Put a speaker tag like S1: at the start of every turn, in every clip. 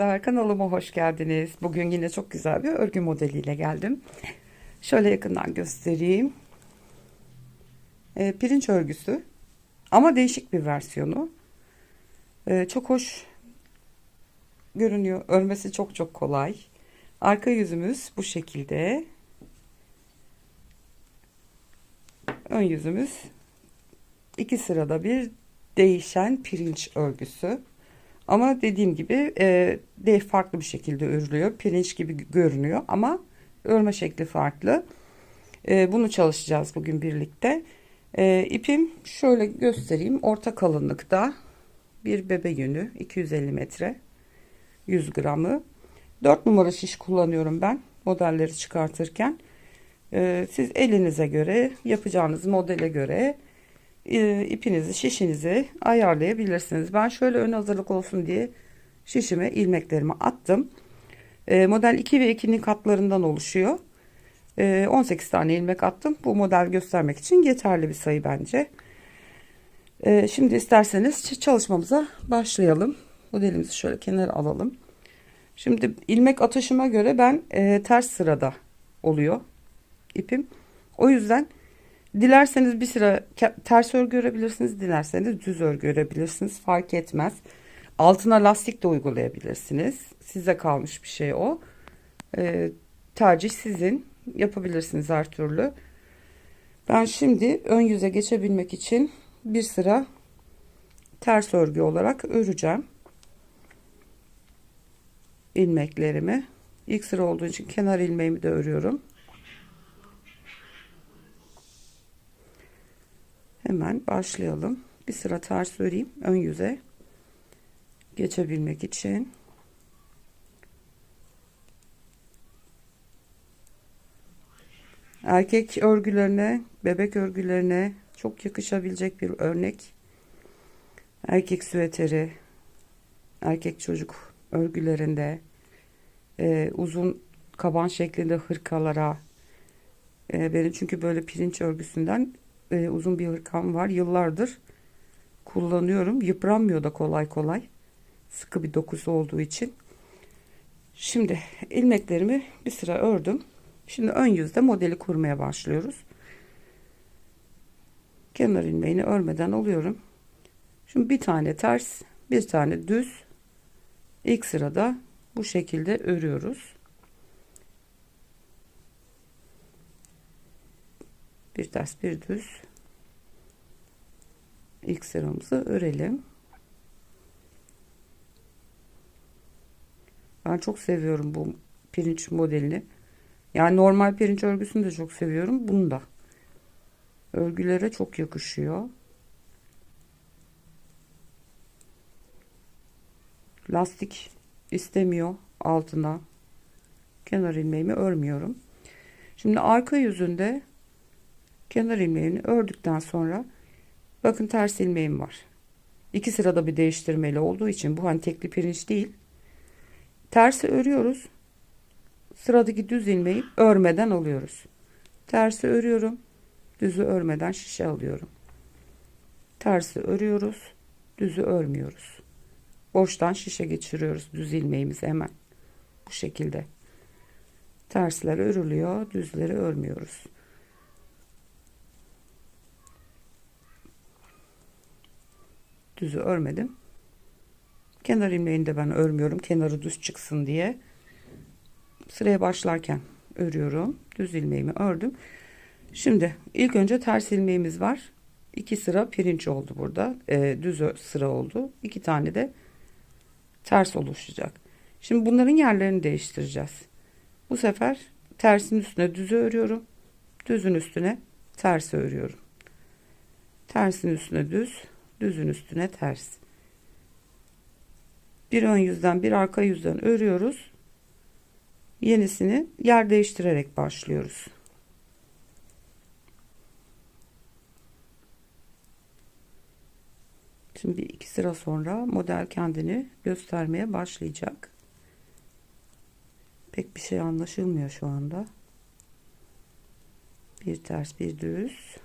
S1: arkadaşlar kanalıma hoş geldiniz. Bugün yine çok güzel bir örgü modeliyle geldim. Şöyle yakından göstereyim. Ee, pirinç örgüsü ama değişik bir versiyonu. Ee, çok hoş görünüyor. Örmesi çok çok kolay. Arka yüzümüz bu şekilde. Ön yüzümüz iki sırada bir değişen pirinç örgüsü. Ama dediğim gibi e, de farklı bir şekilde örülüyor. Pirinç gibi görünüyor ama örme şekli farklı. E, bunu çalışacağız bugün birlikte. E, ipim şöyle göstereyim. Orta kalınlıkta bir bebe yünü 250 metre 100 gramı. 4 numara şiş kullanıyorum ben modelleri çıkartırken. E, siz elinize göre yapacağınız modele göre e, ipinizi şişinizi ayarlayabilirsiniz. Ben şöyle ön hazırlık olsun diye şişime ilmeklerimi attım. E, model 2 ve 2'nin katlarından oluşuyor. E, 18 tane ilmek attım. Bu model göstermek için yeterli bir sayı bence. E, şimdi isterseniz çalışmamıza başlayalım. Modelimizi şöyle kenara alalım. Şimdi ilmek atışıma göre ben e, ters sırada oluyor ipim. O yüzden Dilerseniz bir sıra ters örgü örebilirsiniz. Dilerseniz düz örgü örebilirsiniz. Fark etmez. Altına lastik de uygulayabilirsiniz. Size kalmış bir şey o. Ee, tercih sizin. Yapabilirsiniz her türlü. Ben şimdi ön yüze geçebilmek için bir sıra ters örgü olarak öreceğim. ilmeklerimi. İlk sıra olduğu için kenar ilmeğimi de örüyorum. Hemen başlayalım. Bir sıra ters öreyim ön yüze geçebilmek için. Erkek örgülerine, bebek örgülerine çok yakışabilecek bir örnek. Erkek süveteri, erkek çocuk örgülerinde e, uzun kaban şeklinde hırkalara e, benim çünkü böyle pirinç örgüsünden e, uzun bir hırkam var. Yıllardır kullanıyorum. Yıpranmıyor da kolay kolay. Sıkı bir dokusu olduğu için. Şimdi ilmeklerimi bir sıra ördüm. Şimdi ön yüzde modeli kurmaya başlıyoruz. Kenar ilmeğini örmeden alıyorum. Şimdi bir tane ters, bir tane düz. İlk sırada bu şekilde örüyoruz. Bir ters bir düz. İlk sıramızı örelim. Ben çok seviyorum bu pirinç modelini. Yani normal pirinç örgüsünü de çok seviyorum. Bunu da. Örgülere çok yakışıyor. Lastik istemiyor altına. Kenar ilmeğimi örmüyorum. Şimdi arka yüzünde kenar ilmeğini ördükten sonra bakın ters ilmeğim var. İki sırada bir değiştirmeli olduğu için bu hani tekli pirinç değil. Tersi örüyoruz. Sıradaki düz ilmeği örmeden alıyoruz. Tersi örüyorum. Düzü örmeden şişe alıyorum. Tersi örüyoruz. Düzü örmüyoruz. Boştan şişe geçiriyoruz düz ilmeğimizi hemen. Bu şekilde. Tersler örülüyor. Düzleri örmüyoruz. Düzü örmedim. Kenar ilmeğini de ben örmüyorum. Kenarı düz çıksın diye. Sıraya başlarken örüyorum. Düz ilmeğimi ördüm. Şimdi ilk önce ters ilmeğimiz var. İki sıra pirinç oldu burada. E, düz sıra oldu. İki tane de ters oluşacak. Şimdi bunların yerlerini değiştireceğiz. Bu sefer tersin üstüne düzü örüyorum. Düzün üstüne ters örüyorum. Tersin üstüne düz, düzün üstüne ters. Bir ön yüzden bir arka yüzden örüyoruz. Yenisini yer değiştirerek başlıyoruz. Şimdi iki sıra sonra model kendini göstermeye başlayacak. Pek bir şey anlaşılmıyor şu anda. Bir ters bir düz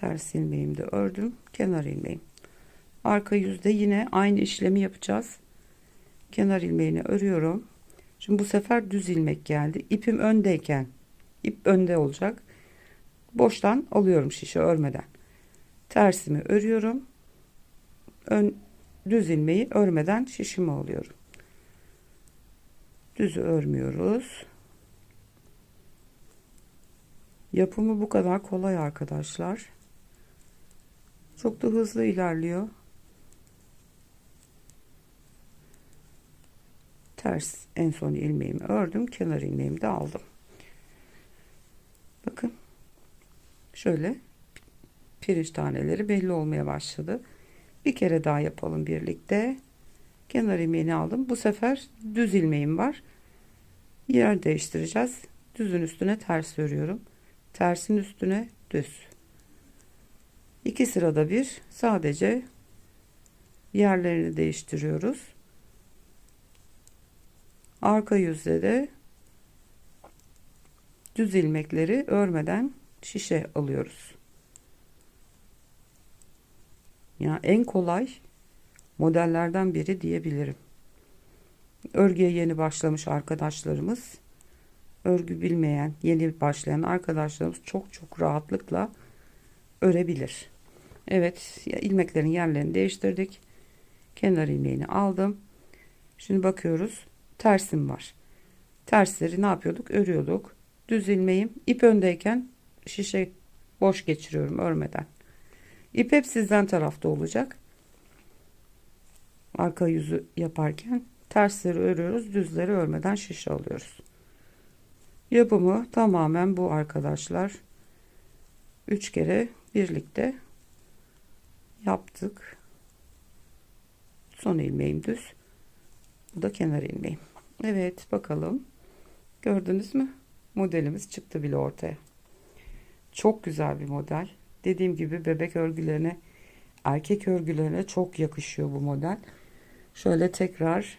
S1: ters ilmeğimi de ördüm kenar ilmeğim arka yüzde yine aynı işlemi yapacağız kenar ilmeğini örüyorum. Şimdi bu sefer düz ilmek geldi. İpim öndeyken ip önde olacak. Boştan alıyorum şişe örmeden. Tersimi örüyorum. Ön düz ilmeği örmeden şişimi alıyorum. Düzü örmüyoruz. Yapımı bu kadar kolay arkadaşlar. Çok da hızlı ilerliyor. Ters en son ilmeğimi ördüm. Kenar ilmeğimi de aldım. Bakın. Şöyle pirinç taneleri belli olmaya başladı. Bir kere daha yapalım birlikte. Kenar ilmeğini aldım. Bu sefer düz ilmeğim var. Yer değiştireceğiz. Düzün üstüne ters örüyorum. Tersin üstüne düz. İki sırada bir sadece yerlerini değiştiriyoruz. Arka yüzde de düz ilmekleri örmeden şişe alıyoruz. Ya en kolay modellerden biri diyebilirim. Örgüye yeni başlamış arkadaşlarımız, örgü bilmeyen, yeni başlayan arkadaşlarımız çok çok rahatlıkla örebilir. Evet, ilmeklerin yerlerini değiştirdik. Kenar ilmeğini aldım. Şimdi bakıyoruz. Tersim var. Tersleri ne yapıyorduk? Örüyorduk. Düz ilmeğim ip öndeyken şişe boş geçiriyorum örmeden. İp hep sizden tarafta olacak. Arka yüzü yaparken tersleri örüyoruz. Düzleri örmeden şişe alıyoruz. Yapımı tamamen bu arkadaşlar. 3 kere birlikte yaptık. Son ilmeğim düz. Bu da kenar ilmeğim. Evet bakalım. Gördünüz mü? Modelimiz çıktı bile ortaya. Çok güzel bir model. Dediğim gibi bebek örgülerine, erkek örgülerine çok yakışıyor bu model. Şöyle tekrar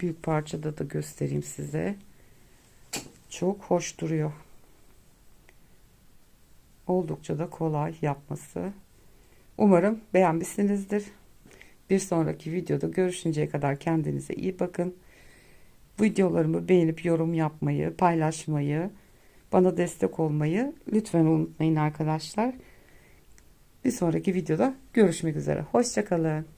S1: büyük parçada da göstereyim size. Çok hoş duruyor. Oldukça da kolay yapması. Umarım beğenmişsinizdir. Bir sonraki videoda görüşünceye kadar kendinize iyi bakın. Videolarımı beğenip yorum yapmayı, paylaşmayı, bana destek olmayı lütfen unutmayın arkadaşlar. Bir sonraki videoda görüşmek üzere. Hoşçakalın.